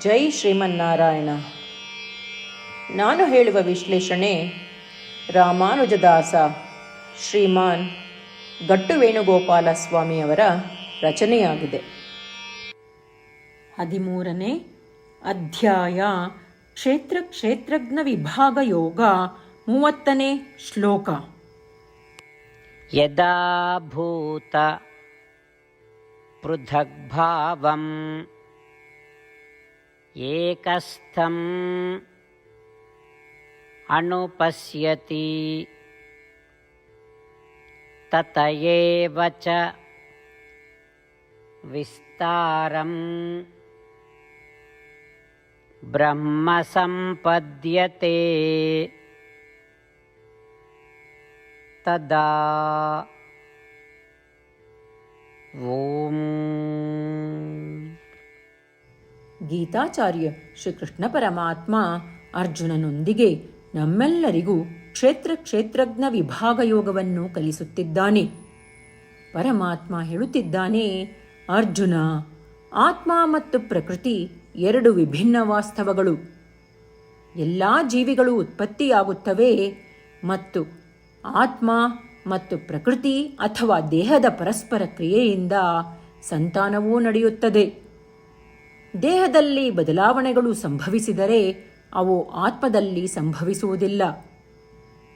ಜೈ ಶ್ರೀಮನ್ನಾರಾಯಣ. ನಾನು ಹೇಳುವ ವಿಶ್ಲೇಷಣೆ ರಾಮಾನುಜದಾಸ ಶ್ರೀಮಾನ್ ಗಟ್ಟು ವೇಣುಗೋಪಾಲ ಸ್ವಾಮಿಯವರ ರಚನೆಯಾಗಿದೆ. ಹದಿಮೂರನೇ ಅಧ್ಯಾಯ ಕ್ಷೇತ್ರ ಕ್ಷೇತ್ರಜ್ಞ ವಿಭಾಗ ಯೋಗ ಮೂವತ್ತನೇ ಶ್ಲೋಕ. ಯದಾಭೂತ ಪೃಥಗ್ಭಾವಂ एकस्थम् अनुपश्यति। तत एव च विस्तारम्। ब्रह्म सम्पद्यते। तदा ॐ ಗೀತಾಚಾರ್ಯ ಶ್ರೀಕೃಷ್ಣ ಪರಮಾತ್ಮ ಅರ್ಜುನನೊಂದಿಗೆ ನಮ್ಮೆಲ್ಲರಿಗೂ ಕ್ಷೇತ್ರ ಕ್ಷೇತ್ರಜ್ಞ ವಿಭಾಗ ಯೋಗವನ್ನು ಕಲಿಸುತ್ತಿದ್ದಾನೆ. ಪರಮಾತ್ಮ ಹೇಳುತ್ತಿದ್ದಾನೆ, ಅರ್ಜುನ, ಆತ್ಮ ಮತ್ತು ಪ್ರಕೃತಿ ಎರಡು ವಿಭಿನ್ನ ವಾಸ್ತವಗಳು. ಎಲ್ಲ ಜೀವಿಗಳು ಉತ್ಪತ್ತಿಯಾಗುತ್ತವೆ ಮತ್ತು ಆತ್ಮ ಮತ್ತು ಪ್ರಕೃತಿ ಅಥವಾ ದೇಹದ ಪರಸ್ಪರ ಕ್ರಿಯೆಯಿಂದ ಸಂತಾನವೂ ನಡೆಯುತ್ತದೆ. ದೇಹದಲ್ಲಿ ಬದಲಾವಣೆಗಳು ಸಂಭವಿಸಿದರೆ ಅವು ಆತ್ಮದಲ್ಲಿ ಸಂಭವಿಸುವುದಿಲ್ಲ.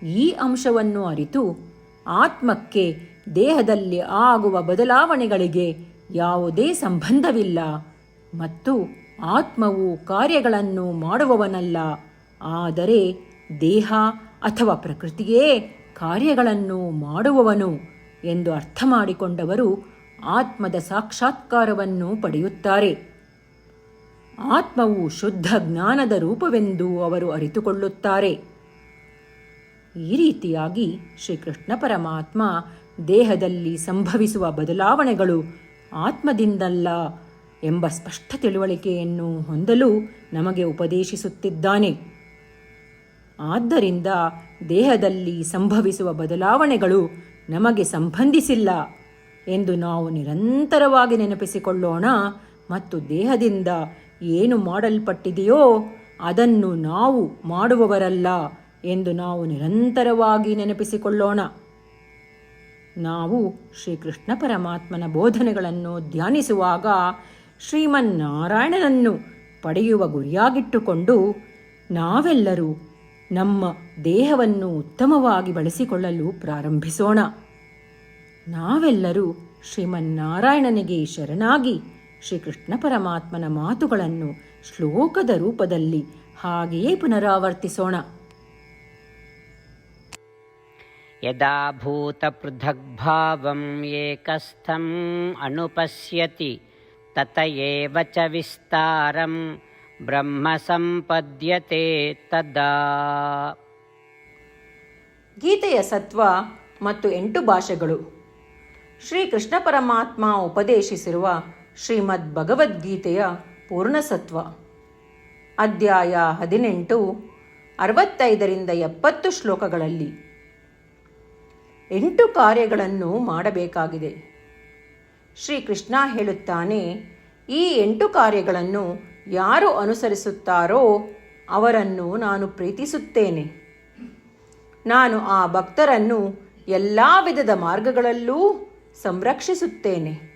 ಈ ಅಂಶವನ್ನು ಅರಿತು ಆತ್ಮಕ್ಕೆ ದೇಹದಲ್ಲಿ ಆಗುವ ಬದಲಾವಣೆಗಳಿಗೆ ಯಾವುದೇ ಸಂಬಂಧವಿಲ್ಲ ಮತ್ತು ಆತ್ಮವು ಕಾರ್ಯಗಳನ್ನು ಮಾಡುವವನಲ್ಲ. ಆದರೆ ದೇಹ ಅಥವಾ ಪ್ರಕೃತಿಯೇ ಕಾರ್ಯಗಳನ್ನು ಮಾಡುವವನು ಎಂದು ಅರ್ಥ ಮಾಡಿಕೊಂಡವರು ಆತ್ಮದ ಸಾಕ್ಷಾತ್ಕಾರವನ್ನು ಪಡೆಯುತ್ತಾರೆ. ಆತ್ಮವು ಶುದ್ಧ ಜ್ಞಾನದ ರೂಪವೆಂದು ಅವರು ಅರಿತುಕೊಳ್ಳುತ್ತಾರೆ. ಈ ರೀತಿಯಾಗಿ ಶ್ರೀಕೃಷ್ಣ ಪರಮಾತ್ಮ ದೇಹದಲ್ಲಿ ಸಂಭವಿಸುವ ಬದಲಾವಣೆಗಳು ಆತ್ಮದಿಂದಲ್ಲ ಎಂಬ ಸ್ಪಷ್ಟ ತಿಳುವಳಿಕೆಯನ್ನು ಹೊಂದಲು ನಮಗೆ ಉಪದೇಶಿಸುತ್ತಿದ್ದಾನೆ. ಆದ್ದರಿಂದ ದೇಹದಲ್ಲಿ ಸಂಭವಿಸುವ ಬದಲಾವಣೆಗಳು ನಮಗೆ ಸಂಬಂಧಿಸಿಲ್ಲ ಎಂದು ನಾವು ನಿರಂತರವಾಗಿ ನೆನಪಿಸಿಕೊಳ್ಳೋಣ ಮತ್ತು ದೇಹದಿಂದ ಏನು ಮಾಡಲ್ಪಟ್ಟಿದೆಯೋ ಅದನ್ನು ನಾವು ಮಾಡುವವರಲ್ಲ ಎಂದು ನಾವು ನಿರಂತರವಾಗಿ ನೆನಪಿಸಿಕೊಳ್ಳೋಣ. ನಾವು ಶ್ರೀಕೃಷ್ಣ ಪರಮಾತ್ಮನ ಬೋಧನೆಗಳನ್ನು ಧ್ಯಾನಿಸುವಾಗ ಶ್ರೀಮನ್ನಾರಾಯಣನನ್ನು ಪಡೆಯುವ ಗುರಿಯಾಗಿಟ್ಟುಕೊಂಡು ನಾವೆಲ್ಲರೂ ನಮ್ಮ ದೇಹವನ್ನು ಉತ್ತಮವಾಗಿ ಬಳಸಿಕೊಳ್ಳಲು ಪ್ರಾರಂಭಿಸೋಣ. ನಾವೆಲ್ಲರೂ ಶ್ರೀಮನ್ನಾರಾಯಣನಿಗೆ ಶರಣಾಗಿ ಶ್ರೀಕೃಷ್ಣ ಪರಮಾತ್ಮನ ಮಾತುಗಳನ್ನು ಶ್ಲೋಕದ ರೂಪದಲ್ಲಿ ಹಾಗೆಯೇ ಪುನರಾವರ್ತಿಸೋಣ. ಯದಾ ಭೂತ ಪೃಥಗ್ಭಾವಂ ಏಕಸ್ಥಂ ಅನುಪಶ್ಯತಿ ತತಯೇವ ಚ ವಿಸ್ತಾರಂ ಬ್ರಹ್ಮ ಸಂಪದ್ಯತೆ ತದಾ. ಗೀತೆಯ ಸತ್ವ ಮತ್ತು ಎಂಟು ಭಾಷೆಗಳು. ಶ್ರೀಕೃಷ್ಣ ಪರಮಾತ್ಮ ಉಪದೇಶಿಸಿರುವ ಶ್ರೀಮದ್ ಭಗವದ್ಗೀತೆಯ ಪೂರ್ಣಸತ್ವ. ಅಧ್ಯಾಯ ಹದಿನೆಂಟು, ಅರವತ್ತೈದರಿಂದ ಎಪ್ಪತ್ತು ಶ್ಲೋಕಗಳಲ್ಲಿ. ಎಂಟು ಕಾರ್ಯಗಳನ್ನು ಮಾಡಬೇಕಾಗಿದೆ. ಶ್ರೀಕೃಷ್ಣ ಹೇಳುತ್ತಾನೆ, ಈ ಎಂಟು ಕಾರ್ಯಗಳನ್ನು ಯಾರು ಅನುಸರಿಸುತ್ತಾರೋ ಅವರನ್ನು ನಾನು ಪ್ರೀತಿಸುತ್ತೇನೆ. ನಾನು ಆ ಭಕ್ತರನ್ನು ಎಲ್ಲ ವಿಧದ ಮಾರ್ಗಗಳಲ್ಲೂ ಸಂರಕ್ಷಿಸುತ್ತೇನೆ.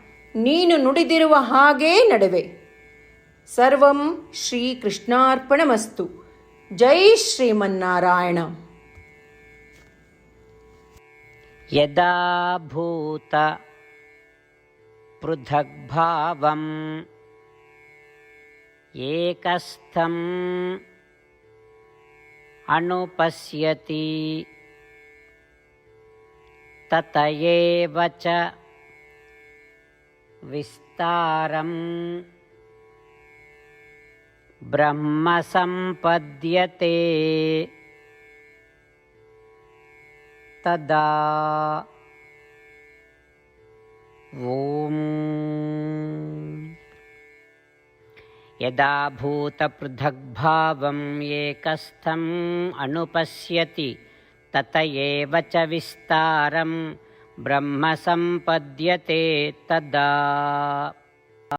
ನೀನು ನುಡಿದಿರುವ ಹಾಗೇ ನಡುವೆ ಸರ್ವಂ ಶ್ರೀಕೃಷ್ಣಾರ್ಪಣಮಸ್ತು ಜೈ ಶ್ರೀಮನ್ನಾರಾಯಣ यदा भूत पृथग्भावम् एकस्थम् अनुपश्यति तत एव च विस्तारम्। ब्रह्म सम्पद्यते तदा ॐ। यदा भूतपृथग्भावम् एकस्थम् अनुपश्यति तत एव च विस्तारं ब्रह्म सम्पद्यते तदा